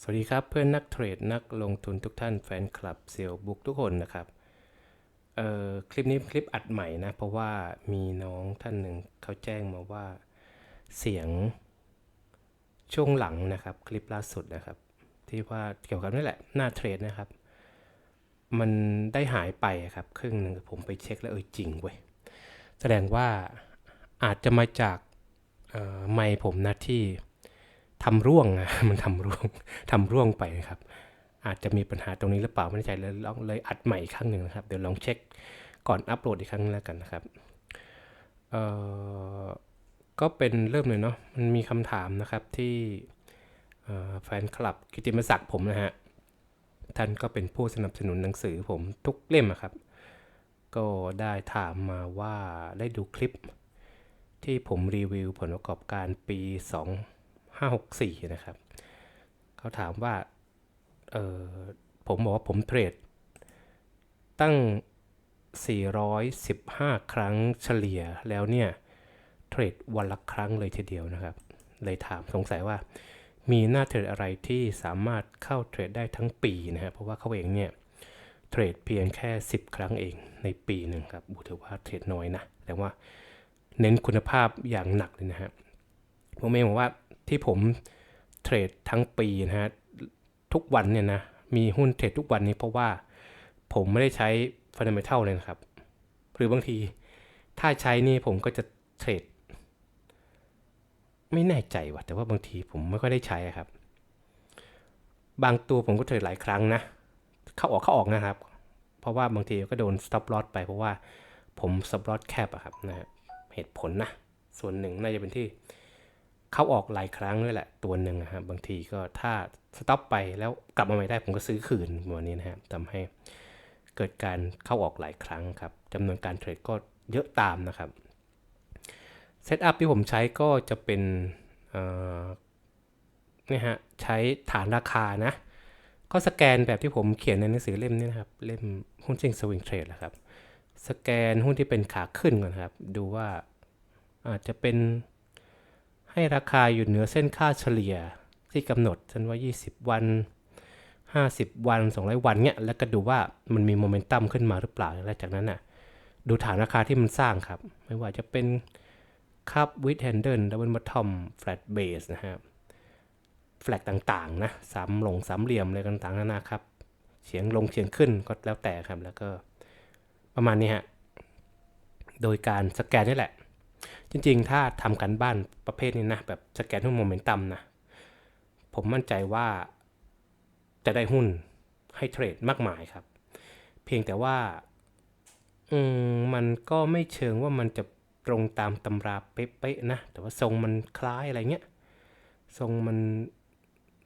สวัสดีครับเพื่อนนักเทรดนักลงทุนทุกท่านแฟนคลับเซลบุ๊กทุกคนนะครับเอ่อคลิปนี้คลิปอัดใหม่นะ เพราะว่ามีน้องท่านหนึ่งเขาแจ้งมาว่าเสียงช่วงหลังนะครับ คลิปล่าสุดนะครับ ที่ว่าเกี่ยวกับนี่แหละหน้าเทรดนะครับ มันได้หายไปครับครึ่งหนึ่งผมไปเช็คแล้วเออจริงเว้ยแสดงว่าอาจจะมาจากไมค์ผมนะที่ ทำร่วงอะมันทำร่วงทำร่วงไปนะครับ อาจจะมีปัญหาตรงนี้หรือเปล่าไม่แน่ใจเลยลองเลยอัดใหม่อีกครั้งหนึ่งนะครับ เดี๋ยวลองเช็คก่อนอัปโหลดอีกครั้งนึงแล้วกันนะครับเอ่อก็เป็นเริ่มเลยเนาะมันมีคำถามนะครับที่แฟนคลับกิติมศักดิ์ผมนะฮะท่านก็เป็นผู้สนับสนุนหนังสือผมทุกเล่มอะครับ ก็ได้ถามมาว่าได้ดูคลิปที่ผมรีวิวผลประกอบการปี 564 นะครับ เขาถามว่า เออผมบอกว่าผมเทรด ตั้ง 415 ครั้งเฉลี่ยแล้วเนี่ยเทรดวันละครั้งเลยทีเดียวนะครับ เลยถามสงสัยว่า มีหน้าเทรดอะไรที่สามารถเข้าเทรดได้ทั้งปีนะครับ เพราะว่าเขาเองเนี่ยเทรดเพียงแค่ 10 ครั้งเองในปีหนึ่งครับอูถือว่าเทรดน้อยนะ แต่ว่าเน้นคุณภาพอย่างหนักเลยนะฮะผมเองบอกว่า ที่ผมเทรดทั้งปีนะฮะทุกวันเนี่ยนะมีหุ้นเทรดทุกวันนี้เพราะว่าผมไม่ได้ใช้ฟันเดเมทัลเลยนะครับ หรือบางทีถ้าใช้นี่ผมก็จะเทรดไม่แน่ใจว่ะแต่ว่าบางทีผมไม่ค่อยได้ใช้ครับ บางตัวผมก็เทรดหลายครั้งนะ เข้าออกเข้าออกนะครับ เพราะว่าบางทีก็โดน stop loss ไปเพราะว่าผม stop loss แคบอะครับนะฮะเหตุผลนะ ส่วนหนึ่งน่าจะเป็นที่ เข้าออกหลายครั้งด้วยแหละตัวหนึ่งนะครับบางทีก็ถ้าสต็อปไปแล้วกลับมาใหม่ได้ผมก็ซื้อคืนวันนี้นะครับทำให้เกิดการเข้าออกหลายครั้งครับจำนวนการเทรดก็เยอะตามนะครับเซตอัพที่ผมใช้ก็จะเป็นเนี่ฮะใช้ฐานราคานะ ก็สแกนแบบที่ผมเขียนในหนังสือเล่มนี้นะครับ เล่มหุ้นจริงสวิงเทรดแหละครับ สแกนหุ้นที่เป็นขาขึ้นก่อนครับ ดูว่าอาจจะเป็น ให้ราคาอยู่เหนือเส้นค่าเฉลี่ยที่กำหนดเช่นว่า 20 วัน 50 วัน 200 วันเนี้ยแล้วก็ดูว่ามันมีโมเมนตัมขึ้นมาหรือเปล่าแล้วจากนั้นน่ะดูฐานราคาที่มันสร้างครับ ไม่ว่าจะเป็นคับวิดแฮนเดิลดับเบิลบอททอมแฟลตเบสนะครับแฟลกต่างๆนะสามหลงสามเหลี่ยมอะไรต่างๆนานาครับเฉียงลงเฉียงขึ้นก็แล้วแต่ครับ แล้วก็ประมาณนี้ฮะโดยการสแกนนี่แหละ จริงๆ ถ้าทำกันบ้านประเภทนี้นะ แบบสแกนหุ้นโมเมนตัมนะ ผมมั่นใจว่าจะได้หุ้นให้เทรดมากมายครับ เพียงแต่ว่าอืมมันก็ไม่เชิงว่ามันจะตรงตามตำราเป๊ะๆนะ แต่ว่าทรงมันคล้ายอะไรเงี้ย ทรงมัน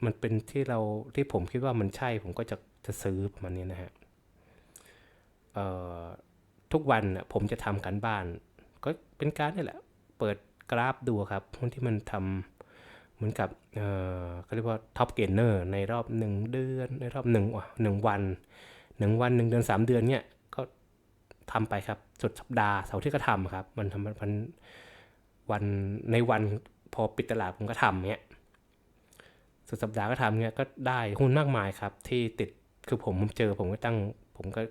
มันเป็นที่เราที่ผมคิดว่ามันใช่ผมก็จะจะซื้อประมาณนี้นะฮะทุกวันผมจะทำกันบ้าน ก็เป็นการนี่แหละ เปิดกราฟดูครับหุ้นที่มันทำเหมือนกับเอ่อเขาเรียกว่าท็อปเกนเนอร์ในรอบ 1 เดือน ในรอบ1ว่ะหนึ่งวัน 1 วัน 1 เดือน 3 เดือนเนี่ยก็ทำไปครับสุดสัปดาห์เสาร์ที่ก็ทำครับ มันทำมันวันในวันพอปิดตลาดผมก็ทำเนี้ยสุดสัปดาห์ก็ทำเนี้ยก็ได้หุ้นมากมายครับ ที่ติดคือผมเจอผมก็ตั้งผมก็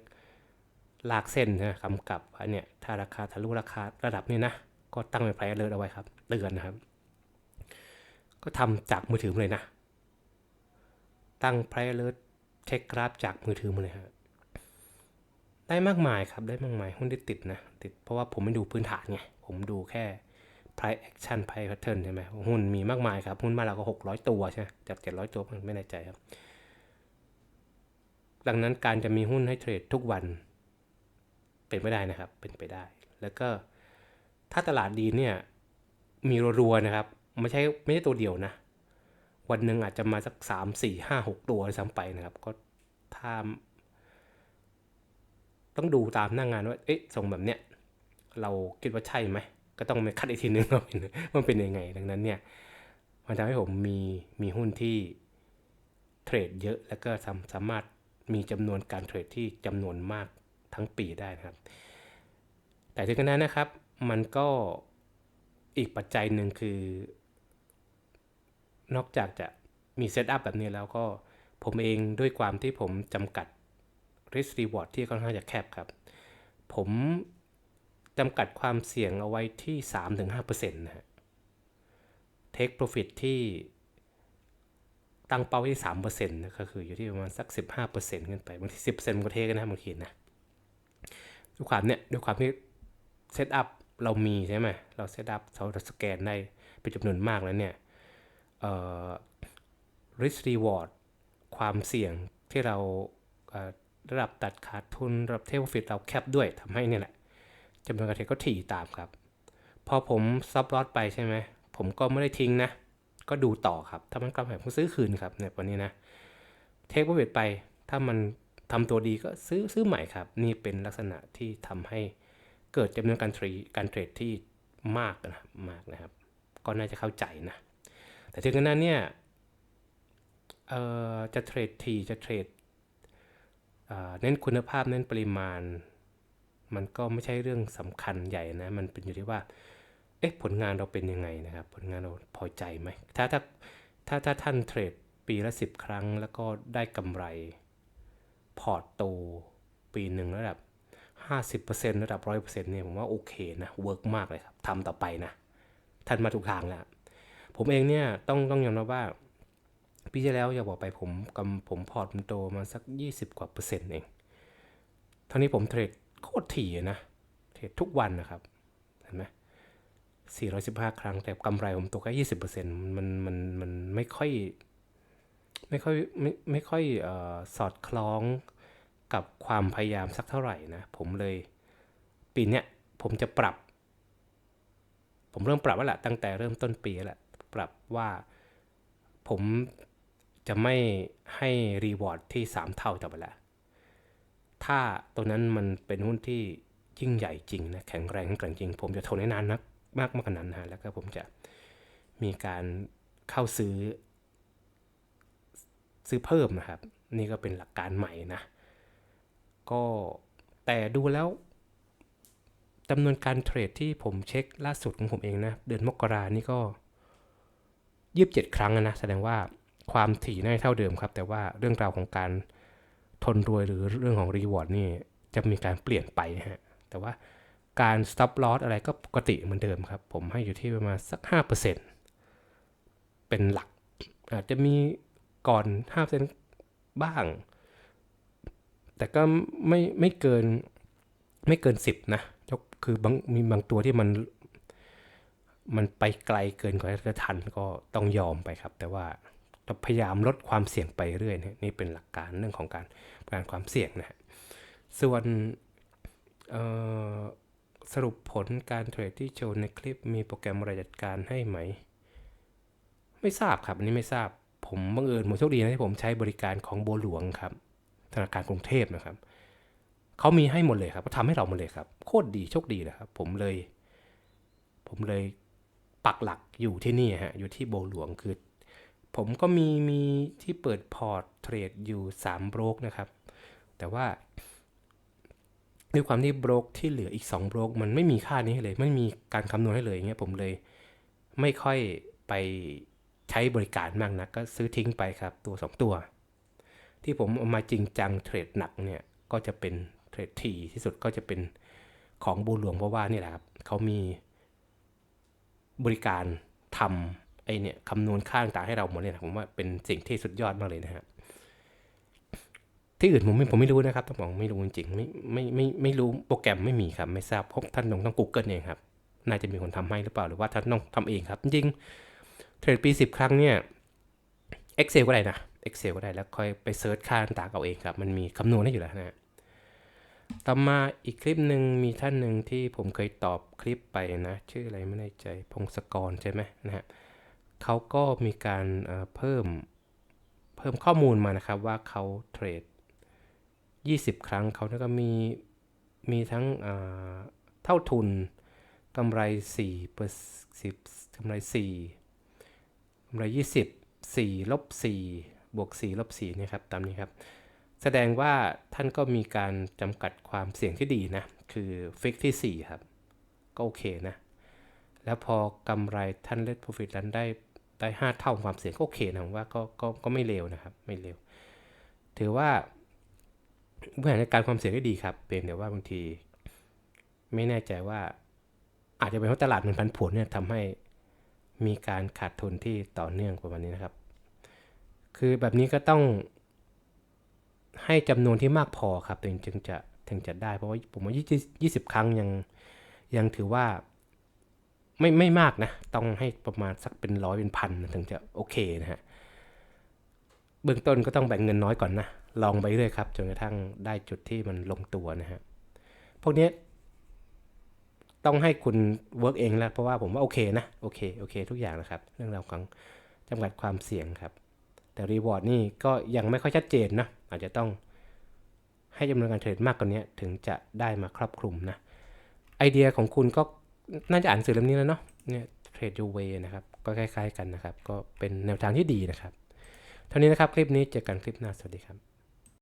ลากเส้นนะกำกับว่าเนี่ยถ้าราคาทะลุราคาระดับนี้นะ ก็ตั้งเป็นไพรเ alert เอาไว้ครับเตือนนะครับ ก็ทำจากมือถือมาเลยนะ ตั้งไพร alert เช็คกราฟจากมือถือมาเลยฮะได้มากมายครับได้มากมายหุ้นที่ติดนะติดเพราะว่าผมไม่ดูพื้นฐานไงผมดูแค่ price action price pattern ใช่ไหมหุ้นมีมากมายครับ หุ้นมาเราก็ 600 ตัวใช่ไหมจาก 700 ตัวผมไม่แน่ใจครับ ดังนั้นการจะมีหุ้นให้เทรดทุกวัน เป็นไม่ได้นะครับ เป็นไปได้ แล้วก็ ถ้าตลาดดีเนี่ย มีรัวๆนะครับ ไม่ใช่ไม่ใช่ตัวเดียวนะ วันหนึ่งอาจจะมาสักสามสี่ห้าหกตัวซ้ำไปนะครับ ก็ถ้าต้องดูตามหน้างงานว่า เอ๊ะส่งแบบเนี้ย เราคิดว่าใช่ไหม ก็ต้องไปคัดอีกทีนึงว่าเป็นว่าเป็นยังไง ดังนั้นเนี่ย มันทำให้ผมมีมีหุ้นที่เทรดเยอะ แล้วก็สามสามารถมีจำนวนการเทรดที่จำนวนมากทั้งปีได้นะครับ แต่ถึงขนาดนั้นนะครับ มันก็อีกปัจจัยหนึ่งคือ นอกจากจะมีเซตอัพแบบนี้แล้วก็ผมเองด้วยความที่ผมจำกัด risk reward ที่ค่อนข้างจะแคบครับ ผมจำกัดความเสี่ยงเอาไว้ที่ 3-5%นะฮะ take profit ที่ตั้งเป้าที่3%นะก็คืออยู่ที่ประมาณสัก 15%ขึ้นไปบางที10%มันก็เทกันนะบางทีนะด้วยความเนี่ยด้วยความที่เซตอัพ เรามีใช่ไหมเราเซตอัพเราสแกนได้เป็นจำนวนมากแล้วเนี่ยเอ่อ risk reward ความเสี่ยงที่เราระดับตัดขาดทุนระดับเทคโปรฟิตเราแคปด้วยทำให้เนี่ยแหละจำนวนการเทรดก็ถี่ตามครับ พอผมซับลอตไปใช่ไหมผมก็ไม่ได้ทิ้งนะ ก็ดูต่อครับ ถ้ามันกำไรผมซื้อคืนครับในวันนี้นะเทคโปรฟิตไปถ้ามันทำตัวดีก็ซื้อซื้อใหม่ครับ นี่เป็นลักษณะที่ทำให้ เกิดจำนวนการเทรดการเทรดที่มากนะมากนะครับ ก็น่าจะเข้าใจนะ แต่ถึงขนาดเนี่ยจะเทรดทีจะเทรดเอ่อเน้นคุณภาพเน้นปริมาณ มันก็ไม่ใช่เรื่องสำคัญใหญ่นะ มันเป็นอยู่ที่ว่าเอ๊ะผลงานเราเป็นยังไงนะครับ ผลงานเราพอใจไหมถ้าถ้าถ้าถ้าท่านเทรดปีละ 10 ครั้ง แล้วก็ได้กำไร พอร์ตโตปีหนึ่งระดับ 50%ระดับ 100%เนี่ยผมว่าโอเคนะเวิร์กมากเลยครับทำต่อไปนะท่านมาถูกทางแล้ว ผมเองเนี่ยต้องต้องยอมรับว่าปีที่แล้วอย่าบอกไปผมกำผมพอร์ตมันโตมาสัก 20 กว่าเปอร์เซ็นต์เองเท่านี้ผมเทรดโคตรถี่นะ เทรดทุกวันนะครับเห็นไหม415 ครั้งแต่กำไรผมตกแค่20%มันมันมันไม่ค่อยไม่ค่อยไม่ไม่ค่อยเออสอดคล้อง กับความพยายามสักเท่าไหร่นะ ผมเลยปีนี้ผมจะปรับ ผมเริ่มปรับแล้วแหละตั้งแต่เริ่มต้นปีแล้วแหละปรับว่าผมจะไม่ให้รีวอร์ดที่ 3 เท่าต่อไปแล้วถ้าตัวนั้นมันเป็นหุ้นที่ยิ่งใหญ่จริงนะแข็งแรงแข็งแกร่งจริง ผมจะทนได้นานนักมากมากกว่านั้นนะแล้วก็ผมจะมีการเข้าซื้อ ซื้อเพิ่มนะครับ นี่ก็เป็นหลักการใหม่นะ ก็แต่ดูแล้วจำนวนการเทรดที่ผมเช็คล่าสุดของผมเองนะ เดือนมกรานี่ก็ยีิบเจ็ดครั้งนะ แสดงว่าความถี่น่าเท่าเดิมครับ แต่ว่าเรื่องราวของการทนรวยหรือเรื่องของรีวอร์ดนี่จะมีการเปลี่ยนไปฮะ แต่ว่าการ stop loss อะไรก็ปกติเหมือนเดิมครับ ผมให้อยู่ที่ประมาณสัก 5%เป็นหลัก อาจจะมีก่อน5%บ้าง แต่ก็ไม่ไม่เกินไม่เกิน10นะยกคือบางมีบางตัวที่มันมันไปไกลเกินกว่าจะทันก็ต้องยอมไปครับ แต่ว่าพยายามลดความเสี่ยงไปเรื่อยนะนี่เป็นหลักการเรื่องของการการความเสี่ยงนะส่วนสรุปผลการเทรดที่โชว์ในคลิปมีโปรแกรมอะไรจัดการให้ไหม ไม่ทราบครับ อันนี้ไม่ทราบ ผมบังเอิญผมโชคดีนะที่ผมใช้บริการของโบหลวงครับ ธนาคารกรุงเทพนะครับเขามีให้หมดเลยครับเขาทำให้เราหมดเลยครับ โคตรดีโชคดีเลยครับ ผมเลย ผมเลยปักหลักอยู่ที่นี่ฮะอยู่ที่โบหลวงคือ ผมก็มีมีที่เปิดพอร์ตเทรดอยู่3โบรกนะครับ แต่ว่าด้วยความที่โบล็อกที่เหลืออีก2บล็อกมันไม่มีค่านี้เลย ไม่มีการคำนวณให้เลยอย่างเงี้ยผมเลยไม่ค่อยไปใช้บริการมากนะก็ซื้อทิ้งไปครับ ตัว 2 ตัว ที่ผมเอามาจริงจังเทรดหนักเนี่ยก็จะเป็นเทรดทีที่สุดก็จะเป็นของบูหลวงเพราะว่านี่แหละครับเขามีบริการทำไอเนี่ยคำนวณค่าต่างๆให้เราหมดเลยนะผมว่าเป็นสิ่งที่สุดยอดมากเลยนะฮะที่อื่นผมไม่ผมไม่รู้นะครับต้องบอกไม่รู้จริงๆไม่ไม่ไม่ไม่รู้โปรแกรมไม่มีครับ ไม่ทราบพบท่านต้องต้อง Google เองครับ น่าจะมีคนทำให้หรือเปล่าหรือว่าท่านต้องทำเองครับ จริงเทรดปี10ครั้งเนี่ย Excel ก็ได้นะ Excel ก็ได้แล้วค่อยไปเซิร์ชค่าต่างๆเอาเองครับ มันมีคำนวณให้อยู่แล้วนะต่อมาอีกคลิปหนึ่งมีท่านหนึ่งที่ผมเคยตอบคลิปไปนะ ชื่ออะไรไม่แน่ใจพงศกรใช่ไหมนะฮะเขาก็มีการเพิ่มเพิ่มข้อมูลมานะครับว่าเขาเทรด 20 ครั้งเขาก็มีมีทั้งเท่าทุนกำไร4เปอร์สิบกำไร4กำไร 20 4ลบ4 บวก4ลบ4นี่ครับตามนี้ครับ แสดงว่าท่านก็มีการจำกัดความเสี่ยงที่ดีนะ คือฟิกที่ 4 ครับ ก็โอเคนะ แล้วพอกำไรท่านเลทโปรฟิตนั้นได้ได้ห้าเท่าความเสี่ยงก็โอเคนะผมว่าก็ก็ก็ไม่เลวนะครับ ไม่เลว ถือว่าบริหารจัดการความเสี่ยงได้ดีครับ เป็นแต่ว่าบางที ไม่แน่ใจว่า อาจจะเป็นเพราะตลาดมันผันผวนเนี่ยทำให้มีการขาดทุนที่ต่อเนื่องประมาณนี้นะครับ คือแบบนี้ก็ต้องให้จำนวนที่มากพอครับถึงจึงจะถึงจะได้ เพราะว่าผมว่ายี่สิบครั้งยังยังถือว่าไม่ไม่มากนะ ต้องให้ประมาณสักเป็นร้อยเป็นพันถึงจะโอเคนะฮะเบื้องต้นก็ต้องแบ่งเงินน้อยก่อนนะ ลองไปเรื่อยครับจนกระทั่งได้จุดที่มันลงตัวนะฮะพวกนี้ต้องให้คุณเวิร์กเองแล้วเพราะว่าผมว่าโอเคนะ โอเค โอเค ทุกอย่างนะครับ เรื่องราวของจำกัดความเสี่ยงครับ แต่รีวอร์ดนี่ก็ยังไม่ค่อยชัดเจนนะอาจจะต้องให้จำนวนการเทรดมากกว่านี้ถึงจะได้มาครอบคลุมนะไอเดียของคุณก็น่าจะอ่านสื่อเล่มนี้แล้วเนาะเนี่ยเทรดยูเวนะครับก็คล้ายๆกันนะครับ ก็เป็นแนวทางที่ดีนะครับ เท่านี้นะครับคลิปนี้เจอกันคลิปหน้าสวัสดีครับ